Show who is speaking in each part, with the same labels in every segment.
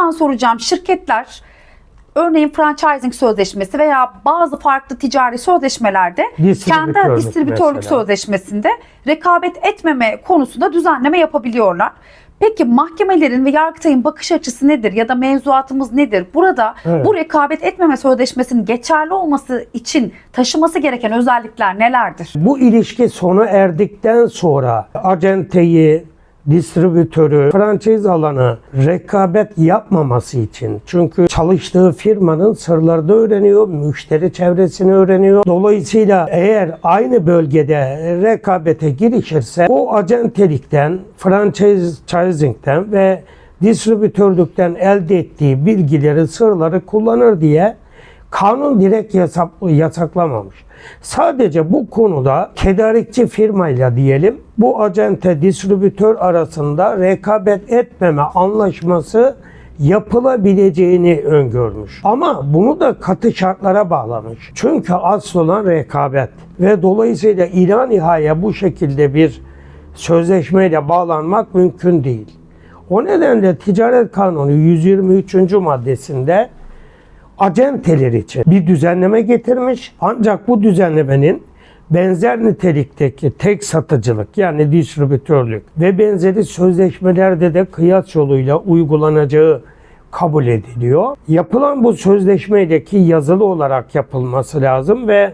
Speaker 1: hemen soracağım. Şirketler örneğin franchising sözleşmesi veya bazı farklı ticari sözleşmelerde
Speaker 2: Distribütörlük
Speaker 1: kendi distribütörlük
Speaker 2: mesela.
Speaker 1: sözleşmesinde rekabet etmeme konusunda düzenleme yapabiliyorlar. Peki mahkemelerin ve Yargıtay'ın bakış açısı nedir ya da mevzuatımız nedir? Burada
Speaker 2: Evet.
Speaker 1: bu rekabet etmeme sözleşmesinin geçerli olması için taşıması gereken özellikler nelerdir?
Speaker 2: Bu ilişki sona erdikten sonra acenteyi, distribütörü, franchise alanı rekabet yapmaması için. Çünkü çalıştığı firmanın sırlarını öğreniyor, müşteri çevresini öğreniyor. Dolayısıyla eğer aynı bölgede rekabete girişirse o acentelikten, franchising'den ve distribütörlükten elde ettiği bilgileri, sırları kullanır diye kanun direkt yasak, yasaklamamış. Sadece bu konuda tedarikçi firmayla diyelim bu acente distribütör arasında rekabet etmeme anlaşması yapılabileceğini öngörmüş. Ama bunu da katı şartlara bağlamış. Çünkü asıl olan rekabet ve dolayısıyla ilan nihaya bu şekilde bir sözleşmeyle bağlanmak mümkün değil. O nedenle Ticaret Kanunu 123. maddesinde acenteler için bir düzenleme getirmiş. Ancak bu düzenlemenin benzer nitelikteki tek satıcılık yani distribütörlük ve benzeri sözleşmelerde de kıyas yoluyla uygulanacağı kabul ediliyor. Yapılan bu sözleşmedeki yazılı olarak yapılması lazım ve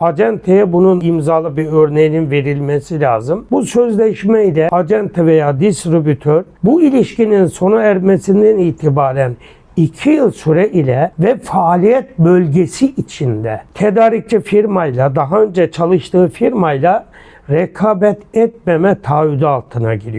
Speaker 2: acenteye bunun imzalı bir örneğinin verilmesi lazım. Bu sözleşmeyle acente veya distribütör bu ilişkinin sona ermesinden itibaren 2 yıl süre ile ve faaliyet bölgesi içinde tedarikçi firmayla daha önce çalıştığı firmayla rekabet etmeme taahhüdü altına giriyor.